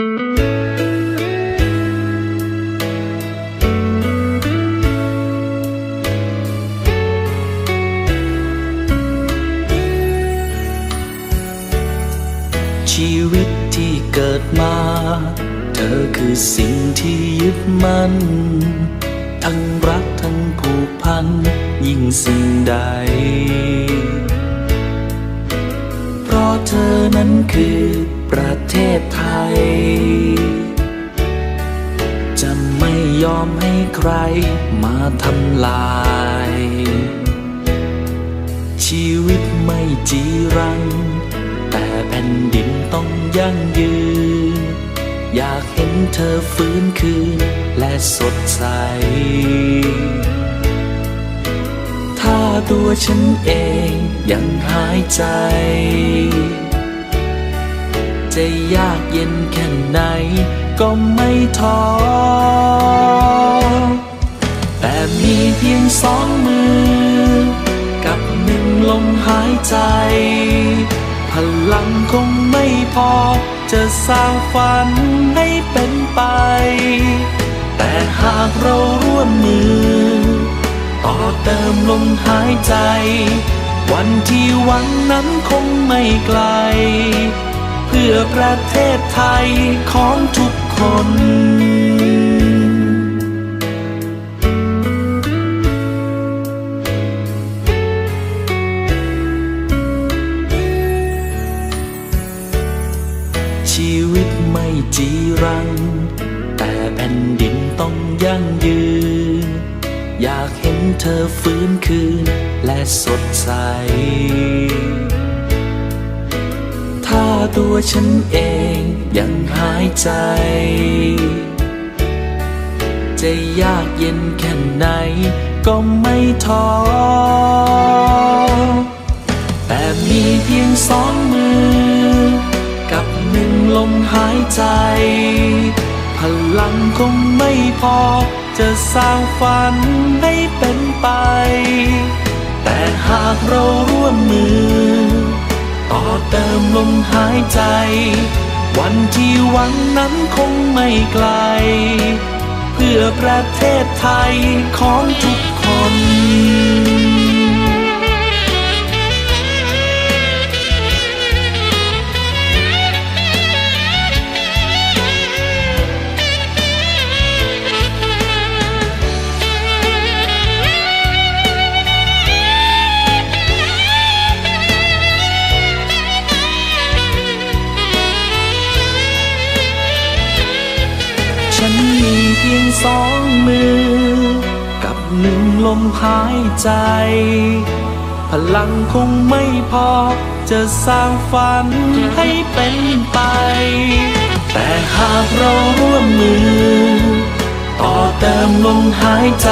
ชีวิตที่เกิดมา เธอคือสิ่งที่ยึดมั่น ทั้งรักทั้งผูกพัน ยิ่งสิ่งใด นั้นคือประเทศไทย จะไม่ยอมให้ใครมาทำลาย ชีวิตไม่จีรัง แต่แผ่นดินต้องยั่งยืน อยากเห็นเธอฟื้นคืนและสดใส ถ้าตัวฉันเองยังหายใจ จะยากเย็นแค่ไหน ก็ไม่ท้อ แต่มีเพียงสองมือ กับหนึ่งลมหายใจ พลังคงไม่พอ จะสร้างฝันให้เป็นไป แต่หากเราร่วมมือ ต่อเติมลมหายใจวันที่หวังนั้นคงไม่ไกล พื่อประเทศไทยของทุกคนชีวิตไม่จีรัง แต่แผ่นดินต้องยั่งยืน อยากเห็นเธอฟื้นคืนและสดใส ฉันเองยังหายใจ จะยากเย็นแค่ไหนก็ไม่ท้อ แต่มีเพียงสองมือ กับหนึ่งลมหายใจ พลังคงไม่พอ จะสร้างฝันให้เป็นไป แต่หากเราร่วมมือ ต่อเติมลมหายใจ วันที่หวังนั้นคงไม่ไกล เพื่อประเทศไทยของทุกคน ฉันมีเพียงสองมือ กับหนึ่งลมหายใจ พลังคงไม่พอ จะสร้างฝันให้เป็นไป แต่หากเราร่วมมือ ต่อเติมลมหายใจ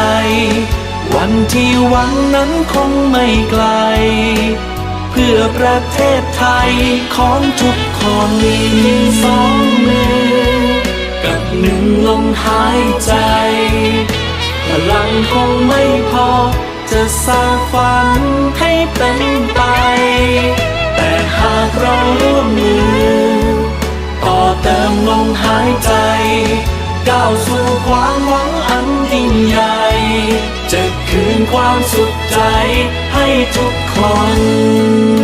วันที่หวังนั้นคงไม่ไกล เพื่อประเทศไทยของทุกคนมีสองมือ หนึ่งลมหายใจ พลังคงไม่พอ จะสร้างฝันให้เป็นไป แต่หากเราร่วมมือ ต่อเติมลมหายใจ ก้าวสู่ความหวังอันยิ่งใหญ่ จะคืนความสุขใจให้ทุกคน